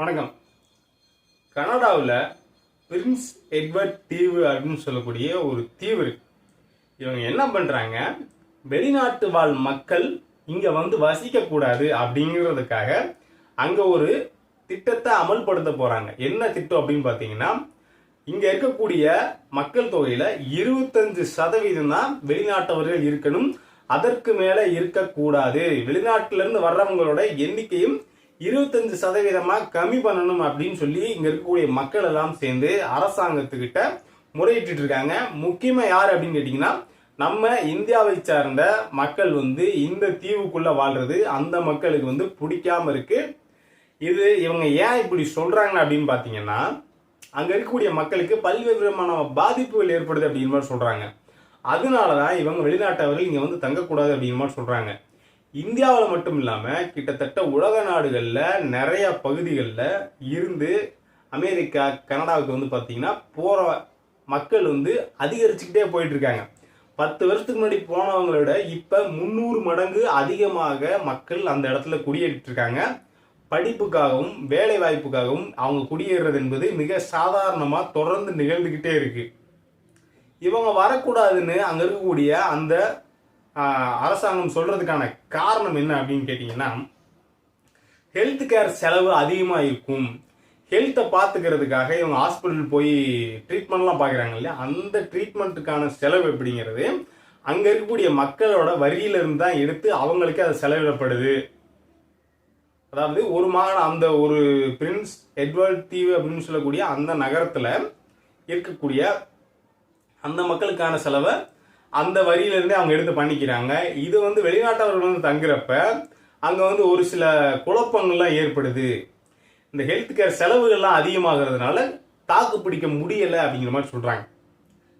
வணக்கம். கனடாவில் Prince Edward தீவு அப்படின்னு சொல்லக்கூடிய ஒரு தீவு இருக்கு. இவங்க என்ன பண்ணுறாங்க வெளிநாட்டு வாழ் மக்கள் இங்கே வந்து வசிக்கக்கூடாது அப்படிங்கிறதுக்காக அங்கே ஒரு திட்டத்தை அமல்படுத்த போகிறாங்க என்ன திட்டம் அப்படின்னு பார்த்தீங்கன்னா இங்கே இருக்கக்கூடிய மக்கள் தொகையில் இருபத்தஞ்சு சதவீதம் தான் வெளிநாட்டவர்கள் இருக்கணும். அதற்கு மேலே இருக்கக்கூடாது வெளிநாட்டிலேருந்து வர்றவங்களோட எண்ணிக்கையும் இருபத்தஞ்சு சதவீதமாக கம்மி பண்ணணும் அப்படின்னு சொல்லி இங்கே இருக்கக்கூடிய மக்கள் எல்லாம் சேர்ந்து அரசாங்கத்துக்கிட்ட முறையிட்டு இருக்காங்க. முக்கியமாக யார் அப்படின்னு கேட்டிங்கன்னா நம்ம இந்தியாவை சார்ந்த மக்கள் வந்து இந்த தீவுக்குள்ளே வாழ்றது அந்த மக்களுக்கு வந்து பிடிக்காம இருக்குது இது இவங்க ஏன் இப்படி சொல்கிறாங்க அப்படின்னு பார்த்தீங்கன்னா அங்கே இருக்கக்கூடிய மக்களுக்கு பல்வேறு விதமான பாதிப்புகள் ஏற்படுது அப்படிங்கிற மாதிரி சொல்கிறாங்க அதனால தான் இவங்க வெளிநாட்டவர்கள் இங்கே வந்து தங்கக்கூடாது அப்படிங்கிற மாதிரி சொல்கிறாங்க இந்தியாவில் மட்டும் இல்லாமல் கிட்டத்தட்ட உலக நாடுகளில் நிறைய பகுதிகளில் இருந்து அமெரிக்கா கனடாவுக்கு வந்து பார்த்திங்கன்னா போகிற மக்கள் வந்து அதிகரிச்சுக்கிட்டே போயிட்டுருக்காங்க. பத்து வருஷத்துக்கு முன்னாடி போனவங்களை விட இப்போ முந்நூறு மடங்கு அதிகமாக மக்கள் அந்த இடத்துல குடியேறிட்டுருக்காங்க. படிப்புக்காகவும் வேலை வாய்ப்புக்காகவும் அவங்க குடியேறது என்பது மிக சாதாரணமாக தொடர்ந்து நிகழ்ந்துக்கிட்டே இருக்குது இவங்க வரக்கூடாதுன்னு அங்கே இருக்கக்கூடிய அந்த அரசாங்கம் சொல்றதுக்கான காரணம் என்ன அப்படின்னு கேட்டீங்கன்னா ஹெல்த் கேர் செலவு அதிகமாக இருக்கும். ஹெல்த்தை பார்த்துக்கிறதுக்காக இவங்க ஹாஸ்பிட்டல் போய் ட்ரீட்மெண்ட்லாம் பார்க்குறாங்க இல்லையா? அந்த ட்ரீட்மெண்ட்டுக்கான செலவு எப்படிங்கிறது அங்கே இருக்கக்கூடிய மக்களோட வரியிலிருந்து தான் எடுத்து அவங்களுக்கே அது செலவிடப்படுது. அதாவது ஒரு மாகாணம் அந்த ஒரு பிரின்ஸ் எட்வர்ட் தீவு அப்படின்னு சொல்லக்கூடிய அந்த நகரத்தில் இருக்கக்கூடிய அந்த மக்களுக்கான செலவை அந்த வரியிலிருந்தே அவங்க எடுத்து பண்ணிக்கிறாங்க. இது வந்து வெளிநாட்டவர்கள் வந்து தங்குறப்ப அங்கே வந்து ஒரு சில குழப்பங்கள்லாம் ஏற்படுது. இந்த ஹெல்த் கேர் செலவுகள்லாம் அதிகமாகிறதுனால தாக்கு பிடிக்க முடியலை அப்படிங்கிற மாதிரி சொல்கிறாங்க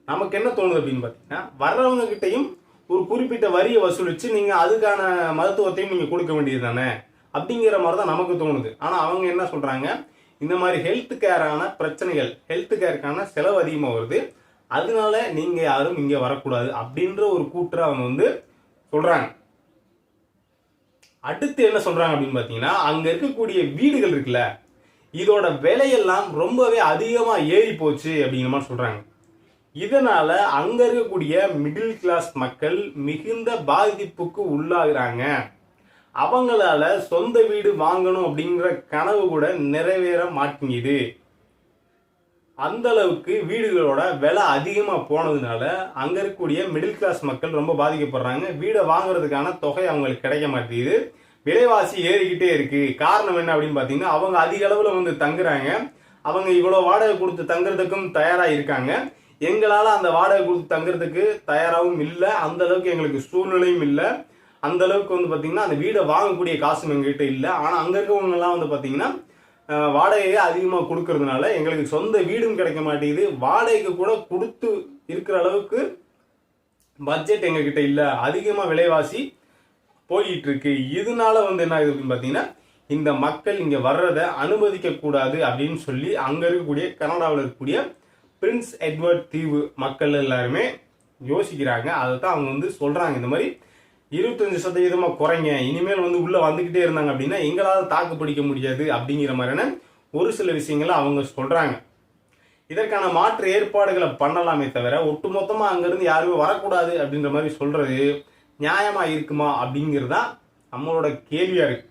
நமக்கு என்ன தோணுது அப்படின்னு பார்த்தீங்கன்னா வர்றவங்க கிட்டையும் ஒரு குறிப்பிட்ட வரியை வசூலித்து நீங்கள் அதுக்கான மருத்துவத்தையும் நீங்கள் கொடுக்க வேண்டியது தானே அப்படிங்கிற மாதிரி தான் நமக்கு தோணுது. ஆனால் அவங்க என்ன சொல்கிறாங்க இந்த மாதிரி ஹெல்த் கேரான பிரச்சனைகள் ஹெல்த் கேருக்கான செலவு அதிகமாக வருது. அதனால நீங்கள் யாரும் இங்கே வரக்கூடாது அப்படின்ற ஒரு கூற்றை அவங்க வந்து சொல்கிறாங்க அடுத்து என்ன சொல்றாங்க அப்படின்னு பார்த்தீங்கன்னா அங்க இருக்கக்கூடிய வீடுகள் இருக்குல்ல இதோட விலையெல்லாம் ரொம்பவே அதிகமா ஏறி போச்சு அப்படிங்கிற மாதிரி சொல்றாங்க. இதனால அங்க இருக்கக்கூடிய மிடில் கிளாஸ் மக்கள் மிகுந்த பாதிப்புக்கு உள்ளாகிறாங்க. அவங்களால சொந்த வீடு வாங்கணும் அப்படிங்கிற கனவு கூட நிறைவேற மாட்டேங்குது. அந்த அளவுக்கு வீடுகளோட விலை அதிகமாக போனதுனால அங்கே இருக்கக்கூடிய மிடில் கிளாஸ் மக்கள் ரொம்ப பாதிக்கப்படுறாங்க. வீடை வாங்குறதுக்கான தொகை அவங்களுக்கு கிடைக்க மாட்டேங்குது. விலைவாசி ஏறிக்கிட்டே இருக்கு. காரணம் என்ன அப்படின்னு பார்த்தீங்கன்னா அவங்க அதிக அளவில் வந்து தங்குறாங்க. அவங்க இவ்வளோ வாடகை கொடுத்து தங்குறதுக்கும் தயாராக இருக்காங்க. எங்களால் அந்த வாடகை கொடுத்து தங்குறதுக்கு தயாராகவும் இல்லை. அந்த அளவுக்கு எங்களுக்கு சூழ்நிலையும் இல்லை. அந்த அளவுக்கு வந்து பார்த்தீங்கன்னா அந்த வீடை வாங்கக்கூடிய காசும் எங்ககிட்ட இல்லை. ஆனால் அங்கே இருக்கவங்கெல்லாம் வந்து பார்த்தீங்கன்னா வாடகையை அதிகமாக கொடுக்கறதுனால எங்களுக்கு சொந்த வீடும் கிடைக்க மாட்டேங்குது. வாடகைக்கு கூட கொடுத்து இருக்கிற அளவுக்கு பட்ஜெட் எங்ககிட்ட இல்லை. அதிகமாக விலைவாசி போயிட்டு இருக்கு இதனால வந்து என்ன ஆகுது அப்படின்னு பார்த்தீங்கன்னா இந்த மக்கள் இங்கே வர்றதை அனுமதிக்க கூடாது அப்படின்னு சொல்லி அங்கே இருக்கக்கூடிய கனடாவில் இருக்கக்கூடிய பிரின்ஸ் எட்வர்ட் தீவு மக்கள் எல்லாருமே யோசிக்கிறாங்க. அதை தான் அவங்க வந்து சொல்கிறாங்க இந்த மாதிரி இருபத்தஞ்சு சதவீதமாக குறைங்க. இனிமேல் வந்து உள்ளே வந்துக்கிட்டே இருந்தாங்க அப்படின்னா எங்களால் தாக்கு பிடிக்க முடியாது அப்படிங்கிற மாதிரியான ஒரு சில விஷயங்களை அவங்க சொல்கிறாங்க இதற்கான மாற்று ஏற்பாடுகளை பண்ணலாமே தவிர ஒட்டுமொத்தமாக அங்கேருந்து யாருமே வரக்கூடாது அப்படின்ற மாதிரி சொல்கிறது நியாயமாக இருக்குமா அப்படிங்கிறது தான் நம்மளோட கேள்வியாக இருக்கு.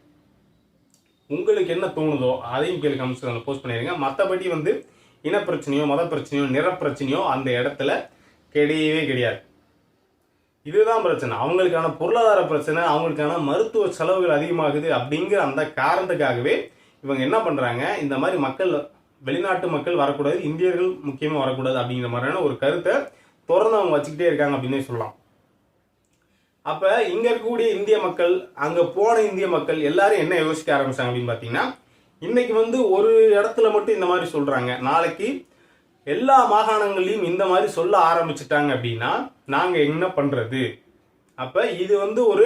உங்களுக்கு என்ன தோணுதோ அதையும் கேள்வி கமெண்ட்ஸ்ல போஸ்ட் பண்ணிடுங்க. மற்றபடி வந்து இனப்பிரச்சனையோ மத பிரச்சனையோ நிறப்பிரச்சனையோ அந்த இடத்துல கிடையவே கிடையாது. இதுதான் பிரச்சனை. அவங்களுக்கான பொருளாதார பிரச்சனை அவங்களுக்கான மருத்துவ செலவுகள் அதிகமாகுது அப்படிங்கிற அந்த காரணத்துக்காகவே இவங்க என்ன பண்ணுறாங்க இந்த மாதிரி மக்கள் வெளிநாட்டு மக்கள் வரக்கூடாது இந்தியர்கள் முக்கியமாக வரக்கூடாது அப்படிங்கிற மாதிரியான ஒரு கருத்தை தொடர்ந்து அவங்க வச்சுக்கிட்டே இருக்காங்க அப்படின்னே சொல்லலாம். அப்போ இங்கே இருக்கக்கூடிய இந்திய மக்கள் அங்கே போன இந்திய மக்கள் எல்லாரும் என்ன யோசிக்க ஆரம்பிச்சாங்க அப்படின்னு பார்த்தீங்கன்னா இன்னைக்கு வந்து ஒரு இடத்துல மட்டும் இந்த மாதிரி சொல்கிறாங்க நாளைக்கு எல்லா மாகாணங்களையும் இந்த மாதிரி சொல்ல ஆரம்பிச்சிட்டாங்க அப்படின்னா நாங்கள் என்ன பண்ணுறது அப்போ இது வந்து ஒரு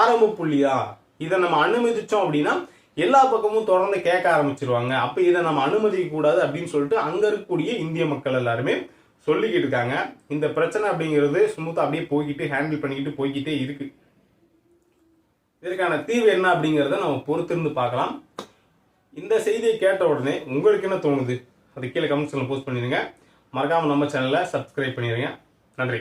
ஆரம்ப புள்ளியா? இதை நம்ம அனுமதிச்சோம் அப்படின்னா எல்லா பக்கமும் தொடர்ந்து கேட்க ஆரம்பிச்சிருவாங்க. அப்போ இதை நம்ம அனுமதிக்க கூடாது அப்படின்னு சொல்லிட்டு அங்கே இருக்கக்கூடிய இந்திய மக்கள் எல்லாருமே சொல்லிக்கிட்டு இருக்காங்க. இந்த பிரச்சனை அப்படிங்கிறது சுமூத்தாக அப்படியே போய்கிட்டு ஹேண்டில் பண்ணிக்கிட்டு போய்கிட்டே இருக்கு. இதற்கான தீர்வு என்ன அப்படிங்கிறத நம்ம பொறுத்திருந்து பார்க்கலாம். இந்த செய்தியை கேட்ட உடனே உங்களுக்கு என்ன தோணுது? அது கீழே கமெண்ட்ஸில் போஸ்ட் பண்ணிடுங்க. மறக்காமல் நம்ம சேனலை சப்ஸ்கிரைப் பண்ணிடுங்க. நன்றி.